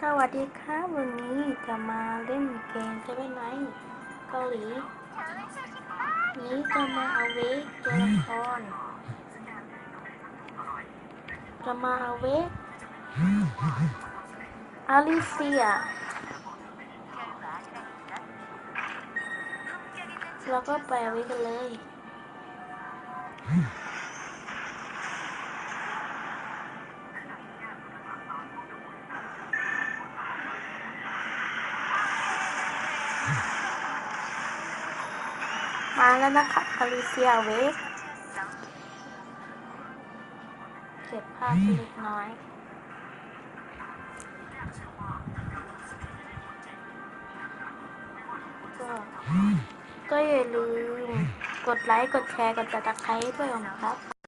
สวัสดีครับวันนี้จะมาเล่นเกมเซเว่นไนท์เกาหลี นี้จะมาเอาเวกตัวละคร จะมาเอาเวกอาริเซีย แล้วก็ไปเอาเวกกันเลย มาแล้วนะคะอลิเซียเวกเก็บภาพเล็กน้อยก็ ก็อย่าลืม กดไลค์ กดแชร์ กดติดตามด้วยนะครับ